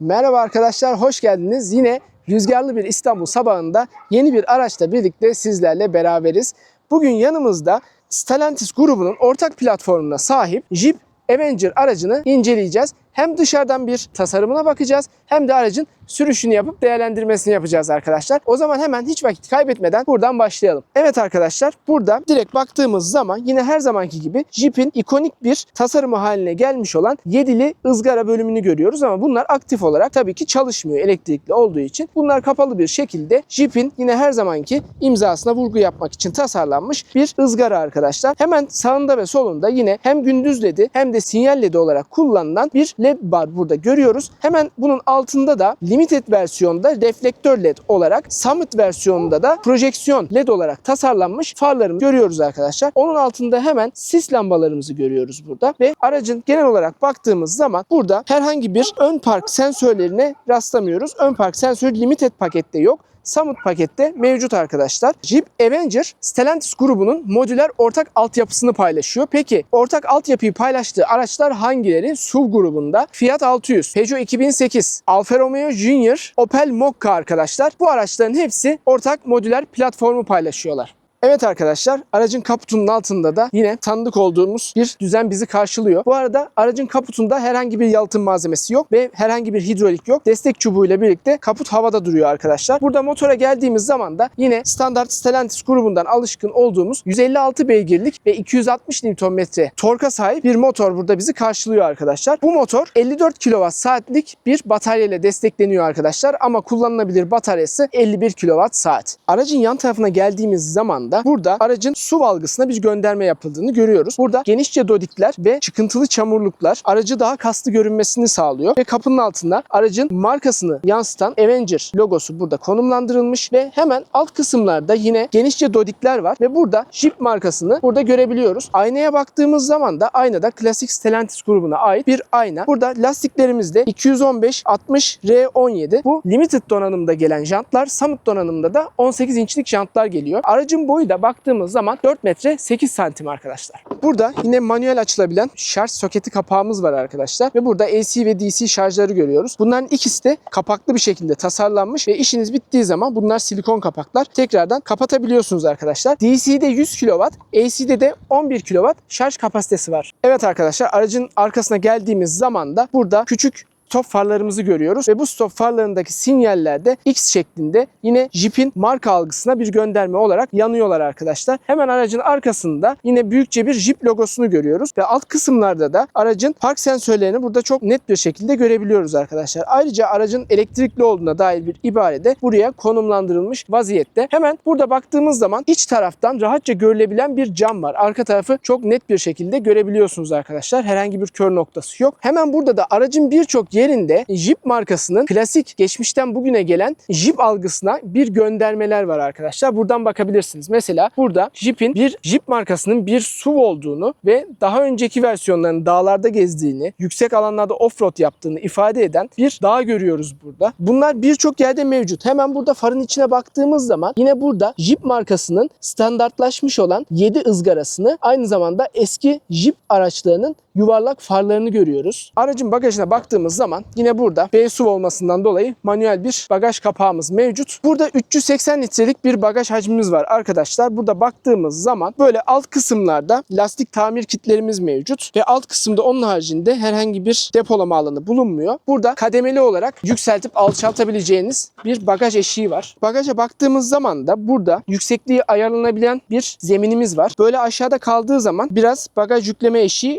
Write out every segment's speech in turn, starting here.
Merhaba arkadaşlar, hoş geldiniz. Yine rüzgarlı bir İstanbul sabahında yeni bir araçla birlikte sizlerle beraberiz. Bugün yanımızda Stellantis grubunun ortak platformuna sahip Jeep Avenger aracını inceleyeceğiz. Hem dışarıdan bir tasarımına bakacağız hem de aracın sürüşünü yapıp değerlendirmesini yapacağız arkadaşlar. O zaman hemen hiç vakit kaybetmeden buradan başlayalım. Evet arkadaşlar burada direkt baktığımız zaman yine her zamanki gibi Jeep'in ikonik bir tasarımı haline gelmiş olan yedili ızgara bölümünü görüyoruz ama bunlar aktif olarak tabii ki çalışmıyor elektrikli olduğu için. Bunlar kapalı bir şekilde Jeep'in yine her zamanki imzasına vurgu yapmak için tasarlanmış bir ızgara arkadaşlar. Hemen sağında ve solunda yine hem gündüz ledi hem de sinyal ledi olarak kullanılan bir led bar burada görüyoruz. Hemen bunun altında da limited versiyonda reflektör led olarak Summit versiyonunda da projeksiyon led olarak tasarlanmış farlarımı görüyoruz arkadaşlar. Onun altında hemen sis lambalarımızı görüyoruz burada ve aracın genel olarak baktığımız zaman burada herhangi bir ön park sensörlerine rastlamıyoruz. Ön park sensörü limited pakette yok. Summit pakette mevcut arkadaşlar. Jeep Avenger Stellantis grubunun modüler ortak altyapısını paylaşıyor. Peki ortak altyapıyı paylaştığı araçlar hangileri? SUV grubunda Fiat 600, Peugeot 2008, Alfa Romeo Junior, Opel Mokka arkadaşlar. Bu araçların hepsi ortak modüler platformu paylaşıyorlar. Evet arkadaşlar aracın kaputunun altında da yine tanıdık olduğumuz bir düzen bizi karşılıyor. Bu arada aracın kaputunda herhangi bir yalıtım malzemesi yok ve herhangi bir hidrolik yok. Destek çubuğuyla birlikte kaput havada duruyor arkadaşlar. Burada motora geldiğimiz zaman da yine standart Stellantis grubundan alışkın olduğumuz 156 beygirlik ve 260 Nm torka sahip bir motor burada bizi karşılıyor arkadaşlar. Bu motor 54 kWh saatlik bir batarya ile destekleniyor arkadaşlar ama kullanılabilir bataryası 51 kWh saat. Aracın yan tarafına geldiğimiz zaman da burada aracın su algısına bir gönderme yapıldığını görüyoruz. Burada genişçe dodikler ve çıkıntılı çamurluklar aracı daha kaslı görünmesini sağlıyor ve kapının altında aracın markasını yansıtan Avenger logosu burada konumlandırılmış ve hemen alt kısımlarda yine genişçe dodikler var ve burada Jeep markasını burada görebiliyoruz. Aynaya baktığımız zaman da aynada klasik Stellantis grubuna ait bir ayna. Burada lastiklerimizde 215 60 R17 bu limited donanımda gelen jantlar, Summit donanımda da 18 inçlik jantlar geliyor. Aracın boyu da baktığımız zaman 4 metre 8 santim arkadaşlar. Burada yine manuel açılabilen şarj soketi kapağımız var arkadaşlar ve burada AC ve DC şarjları görüyoruz. Bunların ikisi de kapaklı bir şekilde tasarlanmış ve işiniz bittiği zaman bunlar silikon kapaklar. Tekrardan kapatabiliyorsunuz arkadaşlar. DC'de 100 kW, AC'de de 11 kW şarj kapasitesi var. Evet arkadaşlar aracın arkasına geldiğimiz zaman da burada küçük stop farlarımızı görüyoruz ve bu stop farlarındaki sinyaller de X şeklinde yine Jeep'in marka algısına bir gönderme olarak yanıyorlar arkadaşlar. Hemen aracın arkasında yine büyükçe bir Jeep logosunu görüyoruz ve alt kısımlarda da aracın park sensörlerini burada çok net bir şekilde görebiliyoruz arkadaşlar. Ayrıca aracın elektrikli olduğuna dair bir ibare de buraya konumlandırılmış vaziyette. Hemen burada baktığımız zaman iç taraftan rahatça görülebilen bir cam var. Arka tarafı çok net bir şekilde görebiliyorsunuz arkadaşlar. Herhangi bir kör noktası yok. Hemen burada da aracın birçok yerinde Jeep markasının klasik geçmişten bugüne gelen Jeep algısına bir göndermeler var arkadaşlar. Buradan bakabilirsiniz. Mesela burada Jeep'in bir Jeep markasının bir SUV olduğunu ve daha önceki versiyonlarının dağlarda gezdiğini, yüksek alanlarda offroad yaptığını ifade eden bir dağ görüyoruz burada. Bunlar birçok yerde mevcut. Hemen burada farın içine baktığımız zaman yine burada Jeep markasının standartlaşmış olan 7 ızgarasını aynı zamanda eski Jeep araçlarının yuvarlak farlarını görüyoruz. Aracın bagajına baktığımız zaman yine burada B SUV olmasından dolayı manuel bir bagaj kapağımız mevcut. Burada 380 litrelik bir bagaj hacmimiz var arkadaşlar. Burada baktığımız zaman böyle alt kısımlarda lastik tamir kitlerimiz mevcut ve alt kısımda onun haricinde herhangi bir depolama alanı bulunmuyor. Burada kademeli olarak yükseltip alçaltabileceğiniz bir bagaj eşiği var. Bagaja baktığımız zaman da burada yüksekliği ayarlanabilen bir zeminimiz var. Böyle aşağıda kaldığı zaman biraz bagaj yükleme eşiği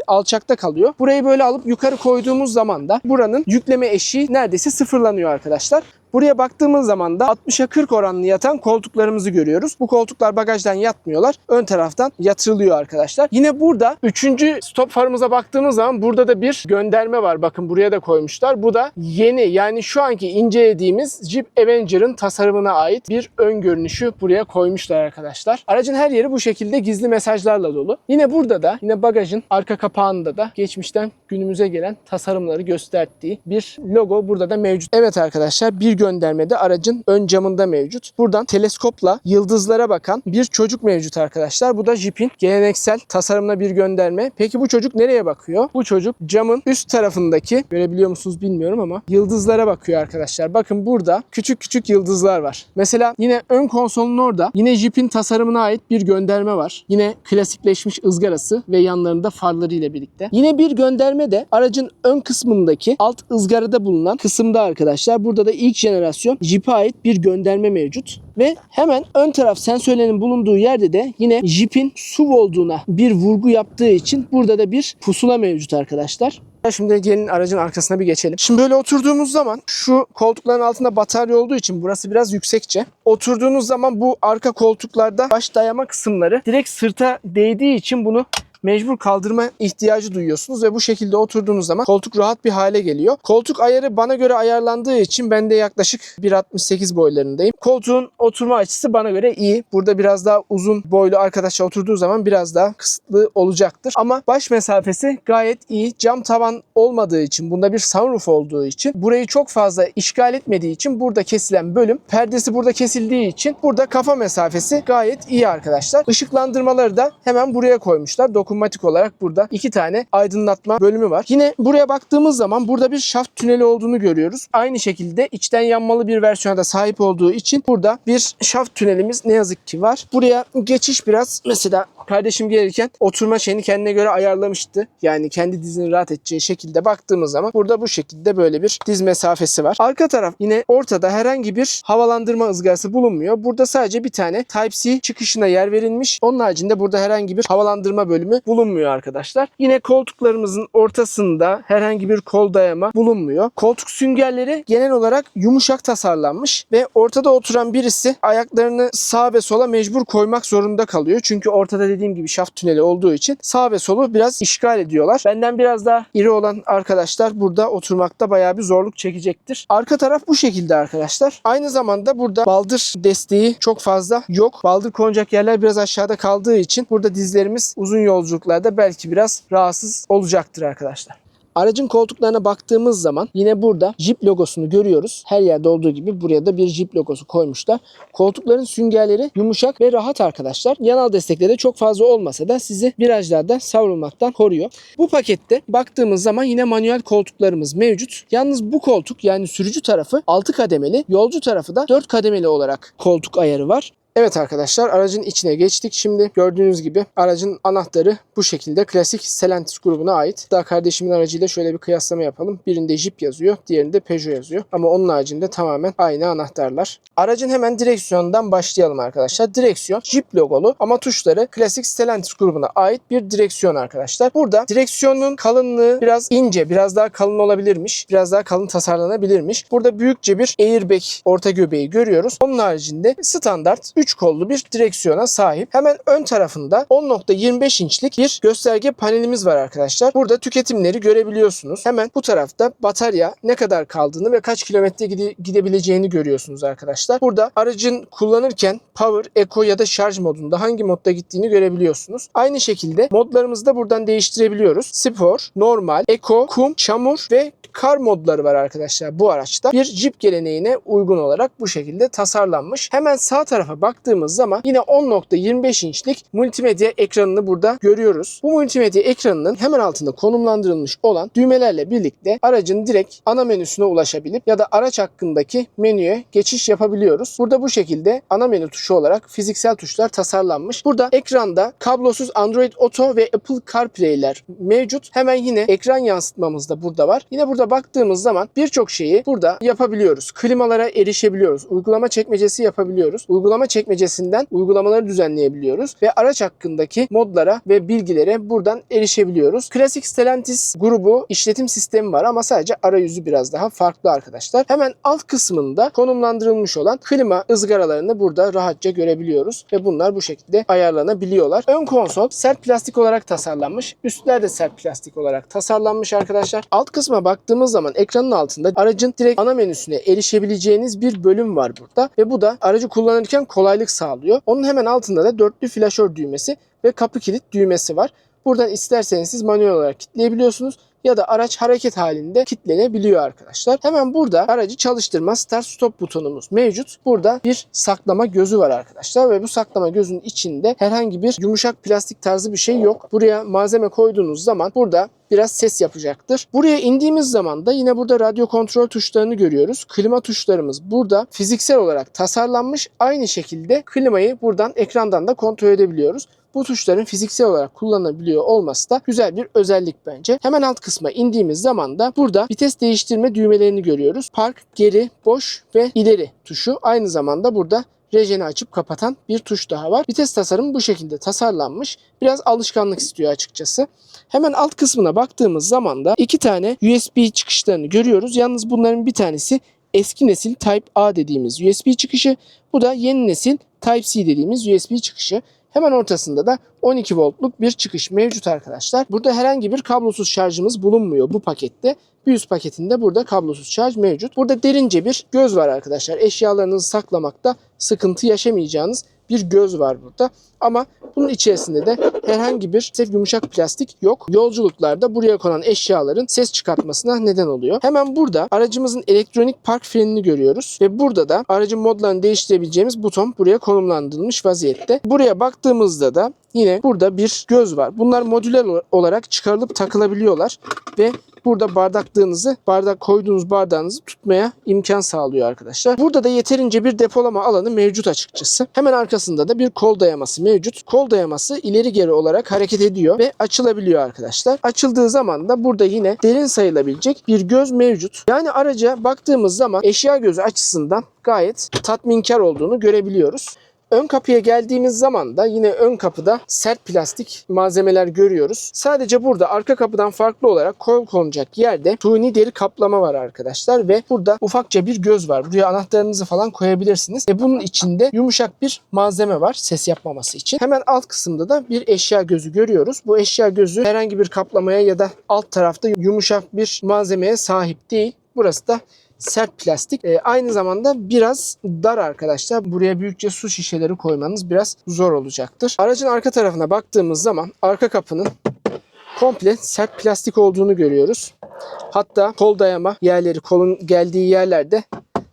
alçakta kalıyor. Burayı böyle alıp yukarı koyduğumuz zaman da buranın yükleme eşiği neredeyse sıfırlanıyor arkadaşlar. Buraya baktığımız zaman da 60'a 40 oranlı yatan koltuklarımızı görüyoruz. Bu koltuklar bagajdan yatmıyorlar. Ön taraftan yatırılıyor arkadaşlar. Yine burada 3. stop farımıza baktığımız zaman burada da bir gönderme var. Bakın buraya da koymuşlar. Bu da yeni yani şu anki incelediğimiz Jeep Avenger'ın tasarımına ait bir ön görünüşü buraya koymuşlar arkadaşlar. Aracın her yeri bu şekilde gizli mesajlarla dolu. Yine burada da yine bagajın arka kapağında da geçmişten günümüze gelen tasarımları gösterdiği bir logo burada da mevcut. Evet arkadaşlar bir gönderme de aracın ön camında mevcut. Buradan teleskopla yıldızlara bakan bir çocuk mevcut arkadaşlar. Bu da Jeep'in geleneksel tasarımına bir gönderme. Peki bu çocuk nereye bakıyor? Bu çocuk camın üst tarafındaki görebiliyor musunuz bilmiyorum ama yıldızlara bakıyor arkadaşlar. Bakın burada küçük küçük yıldızlar var. Mesela yine ön konsolun orada yine Jeep'in tasarımına ait bir gönderme var. Yine klasikleşmiş ızgarası ve yanlarında farları ile birlikte. Yine bir gönderme de aracın ön kısmındaki alt ızgarada bulunan kısımda arkadaşlar. Burada da ilk jenerasyon Jeep'e ait bir gönderme mevcut. Ve hemen ön taraf sensörlerin bulunduğu yerde de yine Jeep'in SUV olduğuna bir vurgu yaptığı için burada da bir pusula mevcut arkadaşlar. Şimdi gelin aracın arkasına bir geçelim. Şimdi böyle oturduğumuz zaman şu koltukların altında batarya olduğu için burası biraz yüksekçe. Oturduğunuz zaman bu arka koltuklarda baş dayama kısımları direkt sırta değdiği için bunu mecbur kaldırma ihtiyacı duyuyorsunuz ve bu şekilde oturduğunuz zaman koltuk rahat bir hale geliyor. Koltuk ayarı bana göre ayarlandığı için ben de yaklaşık 1.68 boylarındayım. Koltuğun oturma açısı bana göre iyi. Burada biraz daha uzun boylu arkadaşlar oturduğu zaman biraz daha kısıtlı olacaktır. Ama baş mesafesi gayet iyi. Cam tavan olmadığı için, bunda bir sunroof olduğu için, burayı çok fazla işgal etmediği için burada kesilen bölüm, perdesi burada kesildiği için burada kafa mesafesi gayet iyi arkadaşlar. Işıklandırmaları da hemen buraya koymuşlar. Dokunmatik olarak burada iki tane aydınlatma bölümü var. Yine buraya baktığımız zaman burada bir şaft tüneli olduğunu görüyoruz. Aynı şekilde içten yanmalı bir versiyona da sahip olduğu için burada bir şaft tünelimiz ne yazık ki var. Buraya geçiş biraz mesela kardeşim gelirken oturma şeyini kendine göre ayarlamıştı. Yani kendi dizini rahat edeceği şekilde baktığımız zaman burada bu şekilde böyle bir diz mesafesi var. Arka taraf yine ortada herhangi bir havalandırma ızgarası bulunmuyor. Burada sadece bir tane Type-C çıkışına yer verilmiş. Onun haricinde burada herhangi bir havalandırma bölümü bulunmuyor arkadaşlar. Yine koltuklarımızın ortasında herhangi bir kol dayama bulunmuyor. Koltuk süngerleri genel olarak yumuşak tasarlanmış ve ortada oturan birisi ayaklarını sağa ve sola mecbur koymak zorunda kalıyor. Çünkü ortada dediğim gibi şaft tüneli olduğu için sağ ve solu biraz işgal ediyorlar. Benden biraz daha iri olan arkadaşlar burada oturmakta bayağı bir zorluk çekecektir. Arka taraf bu şekilde arkadaşlar. Aynı zamanda burada baldır desteği çok fazla yok. Baldır konacak yerler biraz aşağıda kaldığı için burada dizlerimiz uzun yolculuklarda belki biraz rahatsız olacaktır arkadaşlar. Aracın koltuklarına baktığımız zaman yine burada Jeep logosunu görüyoruz. Her yerde olduğu gibi buraya da bir Jeep logosu koymuşlar. Koltukların süngerleri yumuşak ve rahat arkadaşlar. Yanal destekleri çok fazla olmasa da sizi virajlarda savrulmaktan koruyor. Bu pakette baktığımız zaman yine manuel koltuklarımız mevcut. Yalnız bu koltuk yani sürücü tarafı 6 kademeli, yolcu tarafı da 4 kademeli olarak koltuk ayarı var. Evet arkadaşlar aracın içine geçtik. Şimdi gördüğünüz gibi aracın anahtarı bu şekilde klasik Stellantis grubuna ait. Daha kardeşimin aracıyla şöyle bir kıyaslama yapalım. Birinde Jeep yazıyor, diğerinde Peugeot yazıyor. Ama onun haricinde tamamen aynı anahtarlar. Aracın hemen direksiyondan başlayalım arkadaşlar. Direksiyon Jeep logolu ama tuşları klasik Stellantis grubuna ait bir direksiyon arkadaşlar. Burada direksiyonun kalınlığı biraz ince, biraz daha kalın olabilirmiş. Biraz daha kalın tasarlanabilirmiş. Burada büyükçe bir airbag orta göbeği görüyoruz. Onun haricinde standart 3 kollu bir direksiyona sahip. Hemen ön tarafında 10.25 inçlik bir gösterge panelimiz var arkadaşlar. Burada tüketimleri görebiliyorsunuz. Hemen bu tarafta batarya ne kadar kaldığını ve kaç kilometre gide- gidebileceğini görüyorsunuz arkadaşlar. Burada aracın kullanırken power, eco ya da şarj modunda hangi modda gittiğini görebiliyorsunuz. Aynı şekilde modlarımızı da buradan değiştirebiliyoruz. Spor, normal, eco, kum, çamur ve kar modları var arkadaşlar bu araçta. Bir Jeep geleneğine uygun olarak bu şekilde tasarlanmış. Hemen sağ tarafa baktığımız zaman yine 10.25 inçlik multimedya ekranını burada görüyoruz. Bu multimedya ekranının hemen altında konumlandırılmış olan düğmelerle birlikte aracın direkt ana menüsüne ulaşabilip ya da araç hakkındaki menüye geçiş yapabiliyoruz. Burada bu şekilde ana menü tuşu olarak fiziksel tuşlar tasarlanmış. Burada ekranda kablosuz Android Auto ve Apple CarPlay'ler mevcut. Hemen yine ekran yansıtmamız da burada var. Yine burada baktığımız zaman birçok şeyi burada yapabiliyoruz. Klimalara erişebiliyoruz. Uygulama çekmecesi yapabiliyoruz. Uygulama çekmecesinden uygulamaları düzenleyebiliyoruz ve araç hakkındaki modlara ve bilgilere buradan erişebiliyoruz. Klasik Stellantis grubu işletim sistemi var ama sadece arayüzü biraz daha farklı arkadaşlar. Hemen alt kısmında konumlandırılmış olan klima ızgaralarını burada rahatça görebiliyoruz ve bunlar bu şekilde ayarlanabiliyorlar. Ön konsol sert plastik olarak tasarlanmış. Üstler de sert plastik olarak tasarlanmış arkadaşlar. Alt kısma baktığımız zaman ekranın altında aracın direkt ana menüsüne erişebileceğiniz bir bölüm var burada ve bu da aracı kullanırken kolaylık sağlıyor. Onun hemen altında da dörtlü flaşör düğmesi ve kapı kilit düğmesi var. Buradan isterseniz siz manuel olarak kilitleyebiliyorsunuz ya da araç hareket halinde kilitlenebiliyor arkadaşlar. Hemen burada aracı çalıştırma start stop butonumuz mevcut. Burada bir saklama gözü var arkadaşlar ve bu saklama gözünün içinde herhangi bir yumuşak plastik tarzı bir şey yok. Buraya malzeme koyduğunuz zaman burada biraz ses yapacaktır. Buraya indiğimiz zaman da yine burada radyo kontrol tuşlarını görüyoruz. Klima tuşlarımız burada fiziksel olarak tasarlanmış. Aynı şekilde klimayı buradan ekrandan da kontrol edebiliyoruz. Bu tuşların fiziksel olarak kullanılabiliyor olması da güzel bir özellik bence. Hemen alt kısma indiğimiz zaman da burada vites değiştirme düğmelerini görüyoruz. Park, geri, boş ve ileri tuşu. Aynı zamanda burada rejeni açıp kapatan bir tuş daha var. Vites tasarımı bu şekilde tasarlanmış. Biraz alışkanlık istiyor açıkçası. Hemen alt kısmına baktığımız zaman da iki tane USB çıkışlarını görüyoruz. Yalnız bunların bir tanesi eski nesil Type A dediğimiz USB çıkışı. Bu da yeni nesil Type-C dediğimiz USB çıkışı. Hemen ortasında da 12 voltluk bir çıkış mevcut arkadaşlar. Burada herhangi bir kablosuz şarjımız bulunmuyor bu pakette. Bir üst paketinde burada kablosuz şarj mevcut. Burada derince bir göz var arkadaşlar. Eşyalarınızı saklamakta sıkıntı yaşamayacağınız bir göz var burada. Ama bunun içerisinde de herhangi bir sef yumuşak plastik yok. Yolculuklarda buraya konan eşyaların ses çıkartmasına neden oluyor. Hemen burada aracımızın elektronik park frenini görüyoruz. Ve burada da aracın modlarını değiştirebileceğimiz buton buraya konumlandırılmış vaziyette. Buraya baktığımızda da yine burada bir göz var. Bunlar modüler olarak çıkarılıp takılabiliyorlar ve burada bardaklığınızı, bardak koyduğunuz bardağınızı tutmaya imkan sağlıyor arkadaşlar. Burada da yeterince bir depolama alanı mevcut açıkçası. Hemen arkasında da bir kol dayaması mevcut. Kol dayaması ileri geri olarak hareket ediyor ve açılabiliyor arkadaşlar. Açıldığı zaman da burada yine derin sayılabilecek bir göz mevcut. Yani araca baktığımız zaman eşya gözü açısından gayet tatminkar olduğunu görebiliyoruz. Ön kapıya geldiğimiz zaman da yine ön kapıda sert plastik malzemeler görüyoruz. Sadece burada arka kapıdan farklı olarak kol konacak yerde suni deri kaplama var arkadaşlar ve burada ufakça bir göz var. Buraya anahtarınızı falan koyabilirsiniz. Ve bunun içinde yumuşak bir malzeme var ses yapmaması için. Hemen alt kısımda da bir eşya gözü görüyoruz. Bu eşya gözü herhangi bir kaplamaya ya da alt tarafta yumuşak bir malzemeye sahip değil. Burası da sert plastik. E, aynı zamanda biraz dar arkadaşlar. Buraya büyükçe su şişeleri koymanız biraz zor olacaktır. Aracın arka tarafına baktığımız zaman arka kapının komple sert plastik olduğunu görüyoruz. Hatta kol dayama yerleri, kolun geldiği yerlerde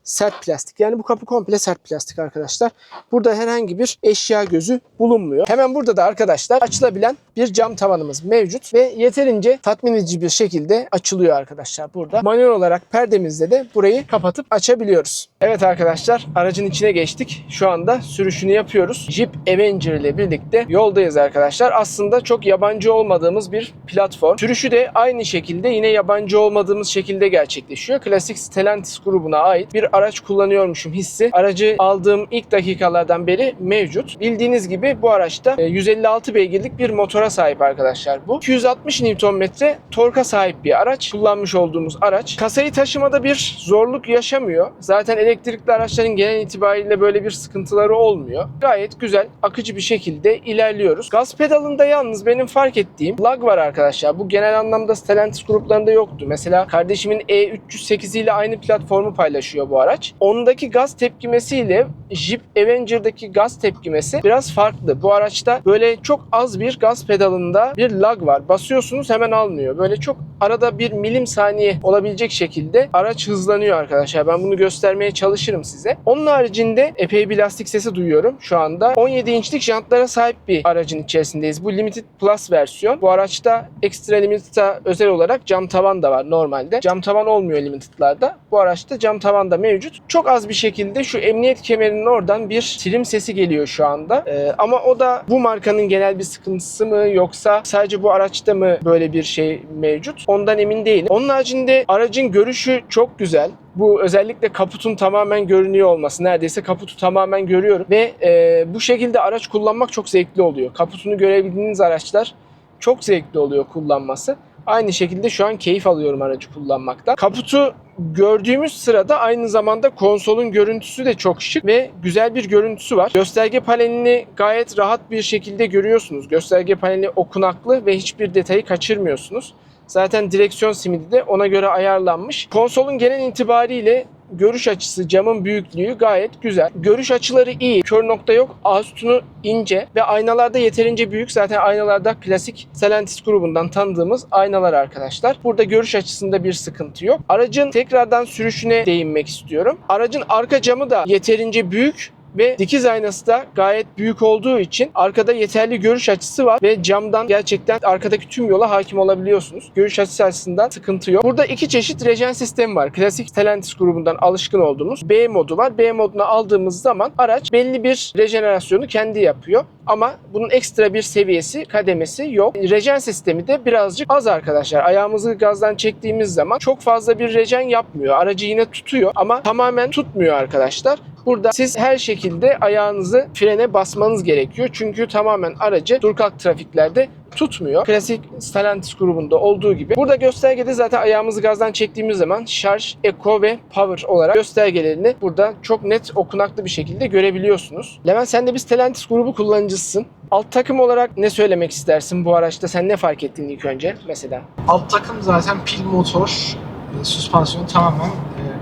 sert plastik. Yani bu kapı komple sert plastik arkadaşlar. Burada herhangi bir eşya gözü bulunmuyor. Hemen burada da arkadaşlar açılabilen bir cam tavanımız mevcut ve yeterince tatmin edici bir şekilde açılıyor arkadaşlar burada. Manuel olarak perdemizde de burayı kapatıp açabiliyoruz. Evet arkadaşlar aracın içine geçtik. Şu anda sürüşünü yapıyoruz. Jeep Avenger ile birlikte yoldayız arkadaşlar. Aslında çok yabancı olmadığımız bir platform. Sürüşü de aynı şekilde yine yabancı olmadığımız şekilde gerçekleşiyor. Klasik Stellantis grubuna ait bir araç kullanıyormuşum hissi. Aracı aldığım ilk dakikalardan beri mevcut. Bildiğiniz gibi bu araçta e, 156 beygirlik bir motora sahip arkadaşlar bu. 260 Nm torka sahip bir araç. Kullanmış olduğumuz araç. Kasayı taşımada bir zorluk yaşamıyor. Zaten elektrikli araçların genel itibariyle böyle bir sıkıntıları olmuyor. Gayet güzel, akıcı bir şekilde ilerliyoruz. Gaz pedalında yalnız benim fark ettiğim lag var arkadaşlar. Bu genel anlamda Stellantis gruplarında yoktu. Mesela kardeşimin E308 ile aynı platformu paylaşıyor bu araç. Ondaki gaz tepkimesiyle Jeep Avenger'daki gaz tepkimesi biraz farklı. Bu araçta böyle çok az bir gaz pedalında bir lag var. Basıyorsunuz hemen almıyor. Böyle çok arada bir milim saniye olabilecek şekilde araç hızlanıyor arkadaşlar. Ben bunu göstermeye çalışırım size. Onun haricinde epey bir lastik sesi duyuyorum şu anda. 17 inçlik jantlara sahip bir aracın içerisindeyiz. Bu Limited Plus versiyon. Bu araçta Extra Limited'a özel olarak cam tavan da var normalde. Cam tavan olmuyor Limited'larda. Bu araçta cam tavan da mevcut. Çok az bir şekilde şu emniyet kemerinin oradan bir trim sesi geliyor şu anda. Ee, ama o da bu markanın genel bir sıkıntısı mı yoksa sadece bu araçta mı böyle bir şey mevcut? Ondan emin değilim. Onun haricinde aracın görüşü çok güzel. Bu özellikle kaputun tamamen görünüyor olması. Neredeyse kaputu tamamen görüyorum. Ve e, bu şekilde araç kullanmak çok zevkli oluyor. Kaputunu görebildiğiniz araçlar çok zevkli oluyor kullanması. Aynı şekilde şu an keyif alıyorum aracı kullanmakta. Kaputu gördüğümüz sırada aynı zamanda konsolun görüntüsü de çok şık ve güzel bir görüntüsü var. Gösterge panelini gayet rahat bir şekilde görüyorsunuz. Gösterge paneli okunaklı ve hiçbir detayı kaçırmıyorsunuz. Zaten direksiyon simidi de ona göre ayarlanmış. Konsolun genel itibariyle görüş açısı, camın büyüklüğü gayet güzel. Görüş açıları iyi. Kör nokta yok. Ağ sütunu ince ve aynalarda yeterince büyük. Zaten aynalarda klasik Stellantis grubundan tanıdığımız aynalar arkadaşlar. Burada görüş açısında bir sıkıntı yok. Aracın tekrardan sürüşüne değinmek istiyorum. Aracın arka camı da yeterince büyük ve dikiz aynası da gayet büyük olduğu için arkada yeterli görüş açısı var ve camdan gerçekten arkadaki tüm yola hakim olabiliyorsunuz. Görüş açısı açısından sıkıntı yok. Burada iki çeşit rejen sistemi var. Klasik Stellantis grubundan alışkın olduğumuz B modu var. B modunu aldığımız zaman araç belli bir rejenerasyonu kendi yapıyor. Ama bunun ekstra bir seviyesi, kademesi yok. Rejen sistemi de birazcık az arkadaşlar. Ayağımızı gazdan çektiğimiz zaman çok fazla bir rejen yapmıyor. Aracı yine tutuyor ama tamamen tutmuyor arkadaşlar. Burada siz her şekilde ayağınızı frene basmanız gerekiyor. Çünkü tamamen aracı dur kalk trafiklerde tutmuyor. Klasik Stellantis grubunda olduğu gibi. Burada göstergede zaten ayağımızı gazdan çektiğimiz zaman şarj, eco ve power olarak göstergelerini burada çok net okunaklı bir şekilde görebiliyorsunuz. Levent sen de bir Stellantis grubu kullanıcısın. Alt takım olarak ne söylemek istersin bu araçta? Sen ne fark ettin ilk önce mesela? Alt takım zaten pil motor, e, süspansiyon tamamen e,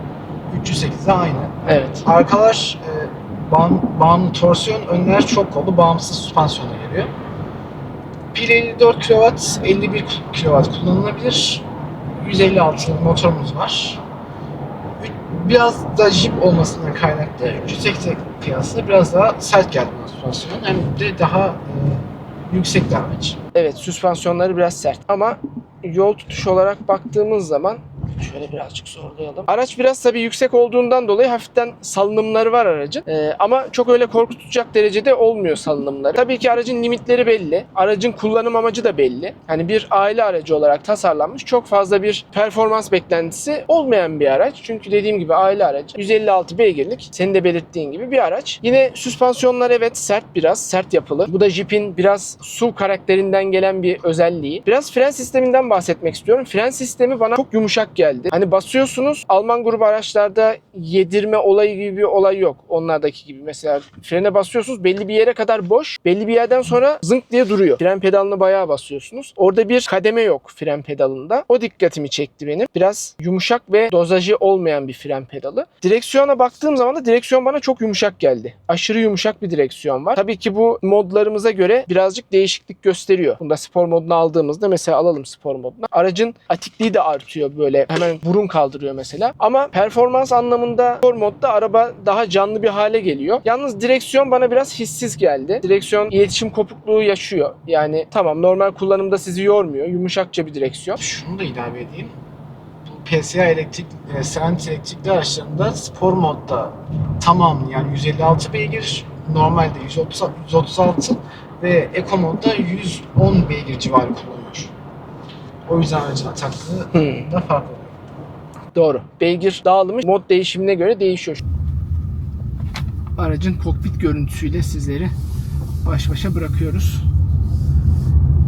308'de aynı. Evet. Arkalar e, bağım, bağımlı torsiyon, önler çok kolu bağımsız süspansiyona geliyor. Pil 54 kW, 51 kW kullanılabilir. 156 motorumuz var. Biraz da jip olmasından kaynaklı 380 kıyasla biraz daha sert geldi bana süspansiyon. Hem de daha e, yüksek damage. Evet süspansiyonları biraz sert ama yol tutuş olarak baktığımız zaman şöyle birazcık zorlayalım. Araç biraz tabii yüksek olduğundan dolayı hafiften salınımları var aracın. Ee, ama çok öyle korkutacak derecede olmuyor salınımları. Tabii ki aracın limitleri belli. Aracın kullanım amacı da belli. Hani bir aile aracı olarak tasarlanmış. Çok fazla bir performans beklentisi olmayan bir araç. Çünkü dediğim gibi aile aracı. 156 beygirlik senin de belirttiğin gibi bir araç. Yine süspansiyonlar evet sert biraz. Sert yapılı. Bu da Jeep'in biraz SUV karakterinden gelen bir özelliği. Biraz fren sisteminden bahsetmek istiyorum. Fren sistemi bana çok yumuşak geldi. Hani basıyorsunuz Alman grubu araçlarda yedirme olayı gibi bir olay yok. Onlardaki gibi mesela frene basıyorsunuz belli bir yere kadar boş. Belli bir yerden sonra zınk diye duruyor. Fren pedalını bayağı basıyorsunuz. Orada bir kademe yok fren pedalında. O dikkatimi çekti benim. Biraz yumuşak ve dozajı olmayan bir fren pedalı. Direksiyona baktığım zaman da direksiyon bana çok yumuşak geldi. Aşırı yumuşak bir direksiyon var. Tabii ki bu modlarımıza göre birazcık değişiklik gösteriyor. Bunda spor modunu aldığımızda mesela alalım spor modunu. Aracın atikliği de artıyor böyle. Hemen burun kaldırıyor mesela. Ama performans anlamında spor modda araba daha canlı bir hale geliyor. Yalnız direksiyon bana biraz hissiz geldi. Direksiyon iletişim kopukluğu yaşıyor. Yani tamam normal kullanımda sizi yormuyor. Yumuşakça bir direksiyon. Şunu da ilave edeyim. Bu PSA elektrik, e, Stellantis elektrikli araçlarında spor modda tamamı yani 156 beygir, normalde 130, 136 ve Eco modda 110 beygir civarı kullanıyor. O yüzden aracın ataklığı Hmm. da farklı. Doğru. Beygir dağılımı mod değişimine göre değişiyor. Aracın kokpit görüntüsüyle sizleri baş başa bırakıyoruz.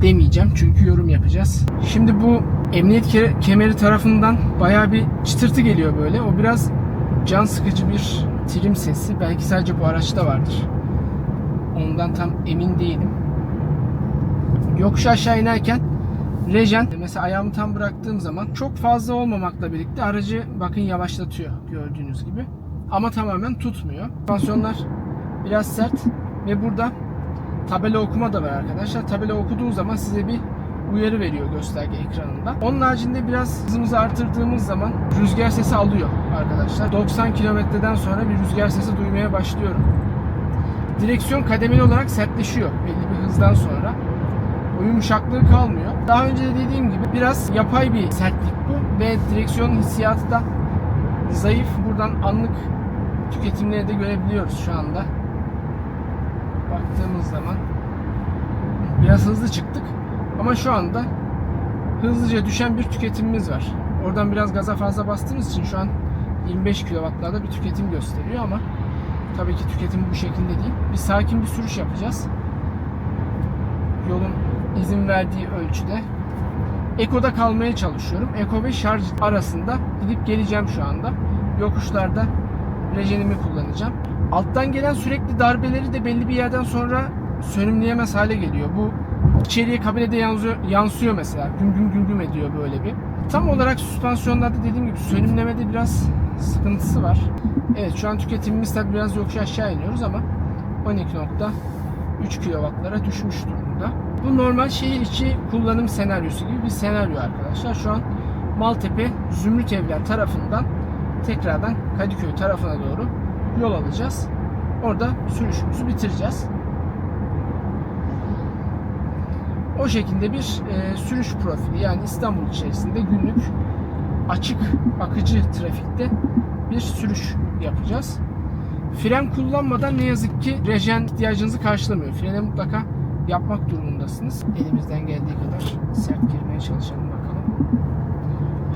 Demeyeceğim çünkü yorum yapacağız. Şimdi bu emniyet ke- kemeri tarafından baya bir çıtırtı geliyor böyle. O biraz can sıkıcı bir trim sesi. Belki sadece bu araçta vardır. Ondan tam emin değilim. Yokuş aşağı inerken Rejen mesela ayağımı tam bıraktığım zaman çok fazla olmamakla birlikte aracı bakın yavaşlatıyor gördüğünüz gibi. Ama tamamen tutmuyor. Süspansiyonlar biraz sert ve burada tabela okuma da var arkadaşlar. Tabela okuduğu zaman size bir uyarı veriyor gösterge ekranında. Onun haricinde biraz hızımızı artırdığımız zaman rüzgar sesi alıyor arkadaşlar. 90 kilometreden sonra bir rüzgar sesi duymaya başlıyorum. Direksiyon kademeli olarak sertleşiyor belli bir hızdan sonra. O yumuşaklığı kalmıyor. Daha önce de dediğim gibi biraz yapay bir sertlik bu ve direksiyon hissiyatı da zayıf. Buradan anlık tüketimleri de görebiliyoruz şu anda. Baktığımız zaman biraz hızlı çıktık ama şu anda hızlıca düşen bir tüketimimiz var. Oradan biraz gaza fazla bastığımız için şu an 25 kW'larda bir tüketim gösteriyor ama tabii ki tüketim bu şekilde değil. Bir sakin bir sürüş yapacağız yolun izin verdiği ölçüde. Eko'da kalmaya çalışıyorum. Eko ve şarj arasında gidip geleceğim şu anda. Yokuşlarda rejenimi kullanacağım. Alttan gelen sürekli darbeleri de belli bir yerden sonra sönümleyemez hale geliyor. Bu içeriye kabinede yansıyor, yansıyor mesela. Güm güm güm güm ediyor böyle bir. Tam olarak süspansiyonlarda dediğim gibi sönümlemede biraz sıkıntısı var. Evet şu an tüketimimiz tabi biraz yokuş aşağı iniyoruz ama 12.3 kW'lara düşmüş durumda. Bu normal şehir içi kullanım senaryosu gibi bir senaryo arkadaşlar. Şu an Maltepe Zümrüt Evler tarafından tekrardan Kadıköy tarafına doğru yol alacağız. Orada sürüşümüzü bitireceğiz. O şekilde bir e, sürüş profili yani İstanbul içerisinde günlük açık akıcı trafikte bir sürüş yapacağız. Fren kullanmadan ne yazık ki rejen ihtiyacınızı karşılamıyor. Frene mutlaka yapmak durumundasınız. Elimizden geldiği kadar sert girmeye çalışalım bakalım.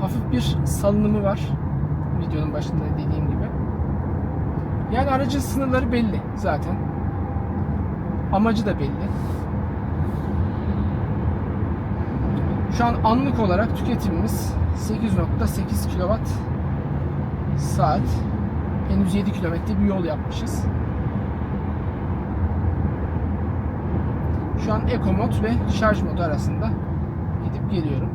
Hafif bir salınımı var. Videonun başında dediğim gibi. Yani aracın sınırları belli zaten. Amacı da belli. Şu an anlık olarak tüketimimiz 8.8 kW saat. Henüz 7 kilometre bir yol yapmışız. Şu an Eco mod ve şarj modu arasında gidip geliyorum.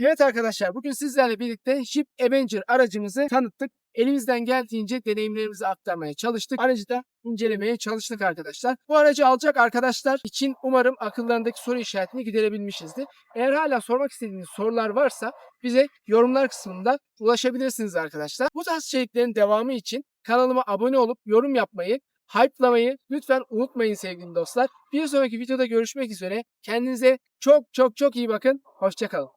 Evet arkadaşlar bugün sizlerle birlikte Jeep Avenger aracımızı tanıttık. Elimizden geldiğince deneyimlerimizi aktarmaya çalıştık. Aracı da incelemeye çalıştık arkadaşlar. Bu aracı alacak arkadaşlar için umarım akıllarındaki soru işaretini giderebilmişizdir. Eğer hala sormak istediğiniz sorular varsa bize yorumlar kısmında ulaşabilirsiniz arkadaşlar. Bu tarz içeriklerin devamı için kanalıma abone olup yorum yapmayı, hype'lamayı lütfen unutmayın sevgili dostlar. Bir sonraki videoda görüşmek üzere. Kendinize çok çok çok iyi bakın. Hoşçakalın.